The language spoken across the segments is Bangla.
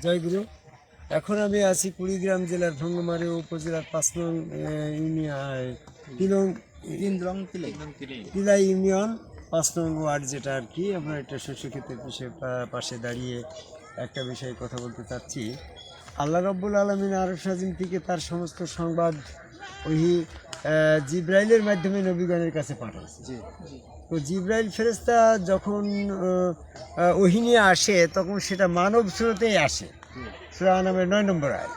জয়গুরু এখন আমি আছি কুড়িগ্রাম জেলার ভঙ্গমারি উপজেলার পাঁচ নং ইউনিয়ন তিলে ইউনিয়ন পাঁচ নং ওয়ার্ড যেটা আর কি। আমরা একটা শস্য ক্ষেত্রের পিছিয়ে পাশে দাঁড়িয়ে একটা বিষয়ে কথা বলতে চাচ্ছি। আল্লাহ রব্বুল আলমিন আরব সাজিম থেকে তার সমস্ত সংবাদ ওই জিব্রাইলের মাধ্যমে নবীগণের কাছে পাঠাইছে। জি। তো জিব্রাইল ফেরেস্তা যখন আহ, আহ, ওহি নিয়ে আসে তখন সেটা মানব স্রোতেই আসে। সুরা নামের নয় নম্বর আয়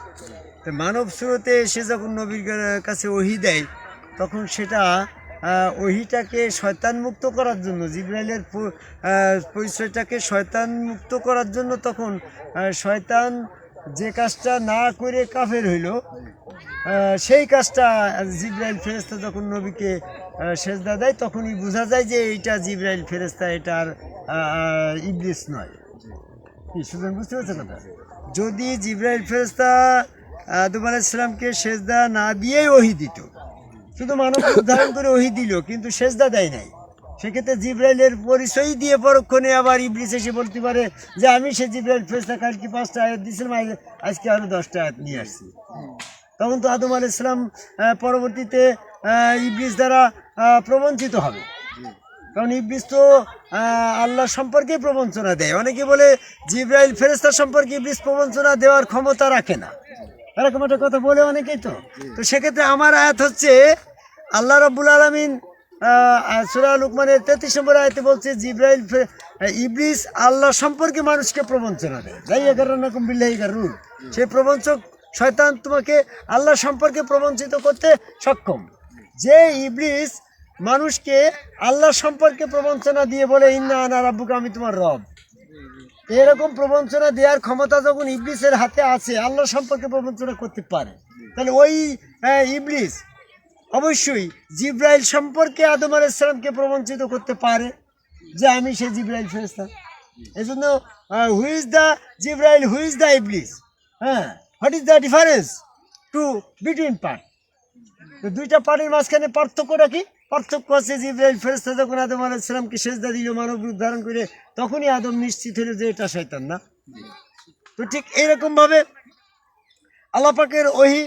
তো মানব স্রোতে এসে যখন নবীর কাছে ওহি দেয় তখন সেটা ওহিটাকে শয়তান মুক্ত করার জন্য জিব্রাইলের পরিচয়টাকে শয়তান মুক্ত করার জন্য তখন শয়তান যে কাজটা না করে কাফের হইল সেই কাজটা জিব্রাইল ফেরেস্তা যখন নবীকে সেজদা দেয়, তখনই বোঝা যায় যে এইটা জিব্রাইল ফেরেস্তা এটা আর ইবলিস নয়। সুতরাং বুঝতে পারছেন কথা? যদি জিব্রাইল ফেরেস্তা আদম আলাইসালামকে সেজদা না দিয়েই ওহি দিত, শুধু মানব উদ্ধারণ করে ওহি দিল, কিন্তু সেজদা দেয় নাই। সেক্ষেত্রে জিব্রাইলের পরিচয় দিয়ে পরক্ষণে আবার ইবলিস এসে বলতে পারে যে, আমি সে জিব্রাইল ফেরেস্তা কালকে পাঁচটা আয়াত দিয়েছিলাম আজকে আরও দশটা আয়াত নিয়ে আসছি। তখন তো আদম আলাইসালাম ইসলাম পরবর্তীতে আহ, ইবলিস দ্বারা প্রবঞ্চিত হবে। কারণ ইবলিস তো আল্লাহ সম্পর্কে প্রবঞ্চনা দেয়। অনেকে বলে জিব্রাইল ফেরেস্তা সম্পর্কে ইবলিস প্রবঞ্চনা দেওয়ার ক্ষমতা রাখে না। এরকম একটা কথা বলে অনেকেই তো। তো সেক্ষেত্রে আমার আয়াত হচ্ছে আল্লাহ রব্বুল আলমিন সুরা লুকমানের তেত্রিশ নম্বর আয়তে বলছে জিব্রাইল ইবলিস আল্লাহ সম্পর্কে মানুষকে প্রবঞ্চনা দেয়। যাই এগারো রকম বিল্লাহি রুল সেই প্রবঞ্চক শয়তান তোমাকে আল্লাহ সম্পর্কে প্রবঞ্চিত করতে সক্ষম। যে ইবলিস মানুষকে আল্লাহ সম্পর্কে প্রবঞ্চনা দিয়ে বলে, ইন্না আনা রাব্বুকা, আমি তোমার রব। এরকম প্রবঞ্চনা দেওয়ার ক্ষমতা যখন ইবলিসের হাতে আছে আল্লাহ সম্পর্কে প্রবঞ্চনা করতে পারে। তাহলে ওই ইবলিস অবশ্যই জিব্রাইল সম্পর্কে আদম আলাইসালামকে প্রবঞ্চিত করতে পারে যে, আমি সে জিব্রাইল ফেরেস্তা এই জন্য who's the Jibril who's the Iblis? হ্যাঁ what is the difference to between part তো দুইটা পার্টির মাঝখানে পার্থক্যটা কি? পার্থক্য আছে জিব্রাইল ফেরেস্তা যখন আদম আলাইসালামকে সেজদা দিল, মানব রূপ ধারণ করে, তখনই আদম নিশ্চিত হলো যে এটা শয়তান না। তো ঠিক এইরকমভাবে আল্লাহ পাকের ওহি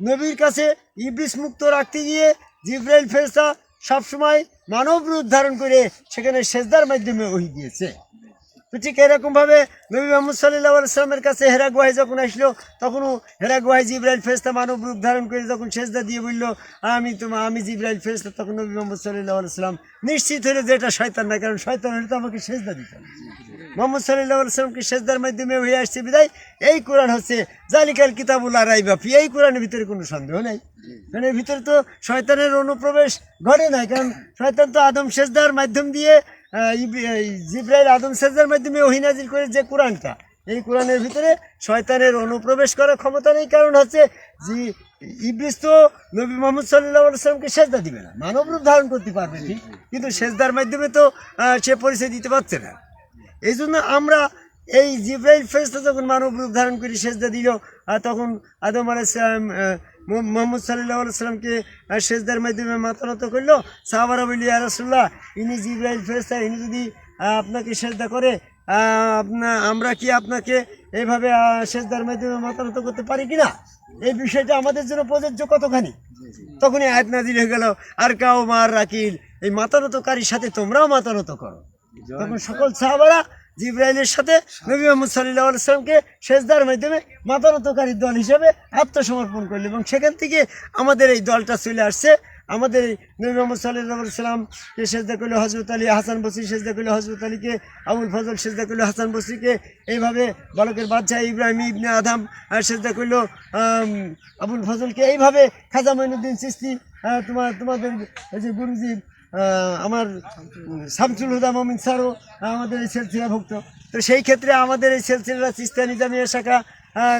নবীর কাছে ইবলিস মুক্ত রাখতে গিয়ে জিব্রাইল ফেরেস্তা সবসময় মানব রূপ ধারণ করে সেখানে সেজদার মাধ্যমে ওহি দিয়েছে। ঠিক এরকমভাবে নবী মোহাম্মদ সাল্লাহ সাল্লামের কাছে হেরা গুহাই যখন আসলো, তখনও হেরা গুহাই জিব্রাইল ফেরেস্তা মানব রূপ ধারণ করে যখন সেজদা দিয়ে বলল, আমি তোমার আমি জিব্রাইল ফেরেস্তা তখন নবী মোহাম্মদ সাল্লাহ সাল্লাম নিশ্চিত হলো যে এটা শয়তান না, কারণ শয়তান হলে তো আমাকে সেজদা দিত মোহাম্মদ সাল্লাহ সাল্লামকে সেজদার মাধ্যমে হয়ে আসছে বিদায়। এই কোরআন হচ্ছে জালিকাল রাই বাপি এই কোরআনের ভিতরে কোনো সন্দেহ নেই। কারণ এর ভিতরে তো শয়তানের অনুপ্রবেশ ঘটে নাই, কারণ শয়তান তো আদম সেজদার মাধ্যম দিয়ে জিব্রাইল আদম সেজদার মাধ্যমে ওহিনাজির করে যে কোরআনটা। এই কোরআনের ভিতরে শয়তানের অনুপ্রবেশ করার ক্ষমতা নেই, কারণ হচ্ছে যে ইবলিস তো নবী মোহাম্মদ সাল্লাহ সাল্লামকে সেজদা দিবে না, মানব রূপ ধারণ করতে পারবে কিন্তু সেজদার মাধ্যমে তো সে পরিচয় দিতে পারছে না। এই জন্য আমরা এই জিব্রাইল ফেরেস্তা যখন মানব রূপ ধারণ করে সেজদা দিল আর তখন আদম আলাইসালাম মোহাম্মদ সাল্লাহ সাল্লামকে সেজদার মাধ্যমে মাতানত করল। সাহাবারা বলি রসুল্লাহ ইনি জিব্রাইল ফেরেস্তা ইনি যদি আপনাকে সেজদা করে আপনা আমরা কি আপনাকে এইভাবে সেজদার মাধ্যমে মাতানত করতে পারি কি না এই বিষয়টা আমাদের জন্য প্রযোজ্য কতখানি? তখনই আয়াত নাজির হয়ে গেল আর কাউ মার রাকিল এই মাতানতকারীর সাথে তোমরাও মাতানত করো। তখন সকল সাহাবারা জিব্রাইলের সাথে নবী মোহাম্মদ সাল্লাহ সাল্লামকে সেজদার মাধ্যমে মাতানতকারী দল হিসেবে আত্মসমর্পণ করল এবং সেখান থেকে আমাদের এই দলটা চলে আসছে। আমাদের এই নবী মোহাম্মদ সাল্লাহ সাল্লামকে সেজদা করল? হজরত আলী হাসান বসরি সেজদা করল। হজরত আলীকে আবুল ফজল সেজদা করল। হাসান বসরিকে এইভাবে বালকের বাদশাহ ইব্রাহিম ইবনে আধাম সেজদা করল। আবুল ফজলকে এইভাবে খাজা মঈনুদ্দিন আহ, তোমার তোমাদের যে গুরুজি আমার শামসুল হুদা মমিন স্যারও আমাদের এই সিলসিলাভুক্ত তো সেই ক্ষেত্রে আমাদের এই সিলসিলা চিস্তা নিজামিয়া শাখা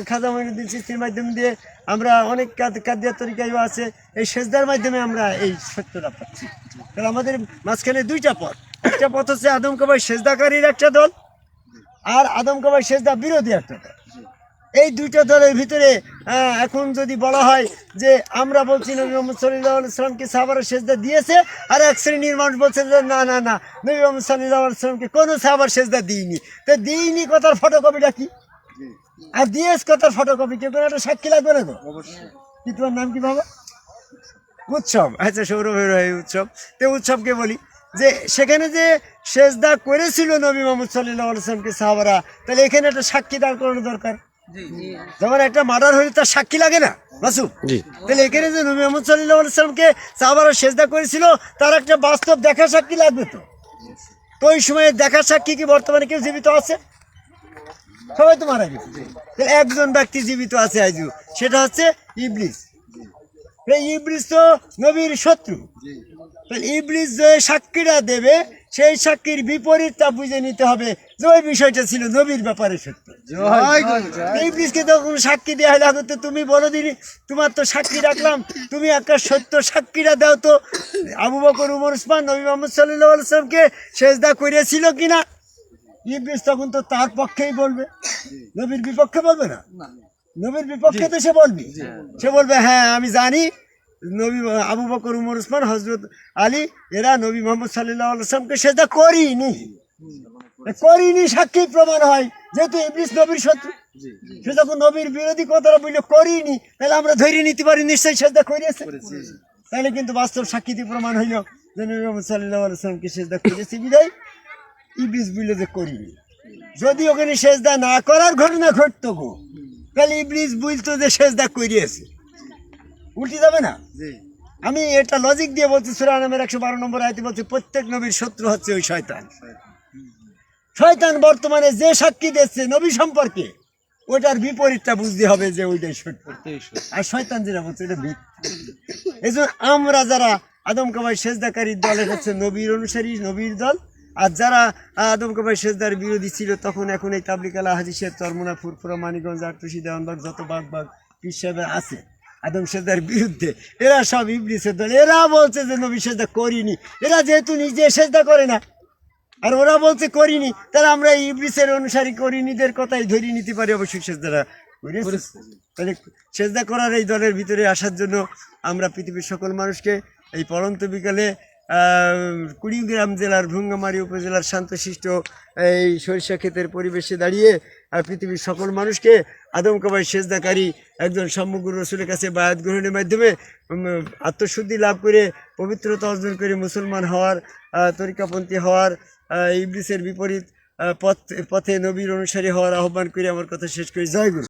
খাজা মঈনুদ্দিন চিস্তির মাধ্যম দিয়ে আমরা অনেক কাদ- কাদিয়া তরিকাইও আছে। এই সেজদার মাধ্যমে আমরা এই সত্যটা পাচ্ছি। তাহলে আমাদের মাঝখানে দুইটা পথ। একটা পথ হচ্ছে আদম কবাই সেজদাকারীর একটা দল, আর আদম কবাই সেজদা বিরোধী একটা দল। এই দুইটা দলের ভিতরে এখন যদি বলা হয় যে আমরা বলছি নবী মোহাম্মদ সাল্লাহ সাল্লামকে সাহাবারা সেজদা দিয়েছে আর এক শ্রেণির মানুষ বলছে যে না না না নবী মোহাম্মদ সাল্লাহ সাল্লামকে কোনো সাহাবার সেজদা দিইনি। তো দিইনি কথার ফটোকপিটা কি? আর দিয়েস কথার ফটোকপি কেউ কোনো একটা সাক্ষী লাগবে না তো? কি তোমার নাম কি বাবা? উৎসব। আচ্ছা সৌরভের এই উৎসব। তো উৎসবকে বলি যে সেখানে যে সেজদা করেছিল নবী মোহাম্মদ সাল্লাহ আলসালামকে সাহাবারা তাহলে এখানে একটা সাক্ষী দাঁড় করানো দরকার। যেমন একটা মার্ডার হলে তার সাক্ষী লাগে না বাসু তাহলে এখানে যে নবী মোহাম্মদ সাল্লাহ আলসালামকে সাহাবারা সেজদা করেছিল তার একটা বাস্তব দেখা সাক্ষী লাগবে তো? তো ওই সময় দেখা সাক্ষী কি বর্তমানে কেউ জীবিত আছে? সবাই তো মারা গেছে। তাহলে একজন ব্যক্তি জীবিত আছে আজু সেটা হচ্ছে ইবলিস। এই ইবলিস তো নবীর শত্রু। তাহলে ইবলিস যে সাক্ষীরা দেবে সেই সাক্ষীর বিপরীতটা বুঝে নিতে হবে। যে ওই বিষয়টা ছিল নবীর ব্যাপারে সত্য। ইবলিসকে তো কোনো সাক্ষী দেওয়া হলে এখন তো তুমি বলো দিনি তোমার তো সাক্ষী রাখলাম। তুমি একটা সত্য সাক্ষীরা দাও তো। আবু বকর উমর উসমান নবী মোহাম্মদ সাল্লাহ আলসালামকে সেজদা করেছিল কিনা? ইবলিস তখন তো তার পক্ষেই বলবে। নবীর বিপক্ষে বলবে না? নবীর বিপক্ষে তো সে বলবি। সে বলবে হ্যাঁ আমি জানি নবী আবু বকর উমর উসমান হজরত আলী এরা নবী মোহাম্মদ সাল্লাহ আলসালামকে সেজদা করিনি। করিনি সাক্ষী প্রমাণ হয় যেহেতু ইবলিস নবীর শত্রু। সে যখন নবীর বিরোধী কথাটা বলল করিনি তাহলে আমরা ধরে নিতে পারি নিশ্চয়ই সেজদা করিয়েছে। তাহলে কিন্তু বাস্তব সাক্ষীতে প্রমাণ হইল যে নবী মোহাম্মদ সাল্লাহ আলসালামকে সেজদা করেছে বিদায় ইবলিস বলল যে করিনি। যদি ওখানে সেজদা না করার ঘটনা ঘটতো গো তাহলে ইবলিস বুঝতো যে সেজদা করিয়েছে। উল্টে যাবে না? আমি এটা লজিক দিয়ে বলছি সুরা নামের একশো বারো নম্বর আয়তে বলছি প্রত্যেক নবীর শত্রু হচ্ছে ওই শয়তান। শয়তান বর্তমানে যে সাক্ষী দিচ্ছে নবী সম্পর্কে ওটার বিপরীতটা বুঝতে হবে যে ওইটাই সত্য। আর শয়তান যেটা বলছে এটা মিথ্যা। এই জন্য আমরা যারা আদম কাবাই সেজদাকারীর দলের হচ্ছে নবীর অনুসারী নবীর দল আর যারা আদম কাবাই সেজদার বিরোধী ছিল তখন এখন এই তাবলিকালা হাজিসের চরমোনা ফুরফুরা মানিগঞ্জ আটটুসি দেওয়ানবাগ যত বাগ বাগ পীর সাহেবের আছে আদম সেজদার বিরুদ্ধে। এরা সব ইবলিসের দল এরা বলছে যে নবী সেজদা করিনি। এরা যেহেতু নিজে সেজদা করে না, আর ওরা বলছে করিনি, তাহলে আমরা ইবলিসের অনুসারী করিনিদের কথাই ধরিয়ে নিতে পারি অবশ্যই করেছে। তাহলে সেজদা করার এই দলের ভিতরে আসার জন্য আমরা পৃথিবীর সকল মানুষকে এই পরন্ত বিকালে কুড়িগ্রাম জেলার ভুঙ্গামারি উপজেলার শান্তশিষ্ট এই সরিষা ক্ষেতের পরিবেশে দাঁড়িয়ে পৃথিবীর সকল মানুষকে আদম কাবাই সেজদাকারী একজন সম্মুখ রসুলের কাছে বায়াত গ্রহণের মাধ্যমে আত্মশুদ্ধি লাভ করে, পবিত্রতা অর্জন করে মুসলমান হওয়ার তরিকাপন্থী হওয়ার ইবলিসের বিপরীত পথ, পথে নবীর অনুসারী হওয়ার আহ্বান করে আমার কথা শেষ করি। জয় গুরু।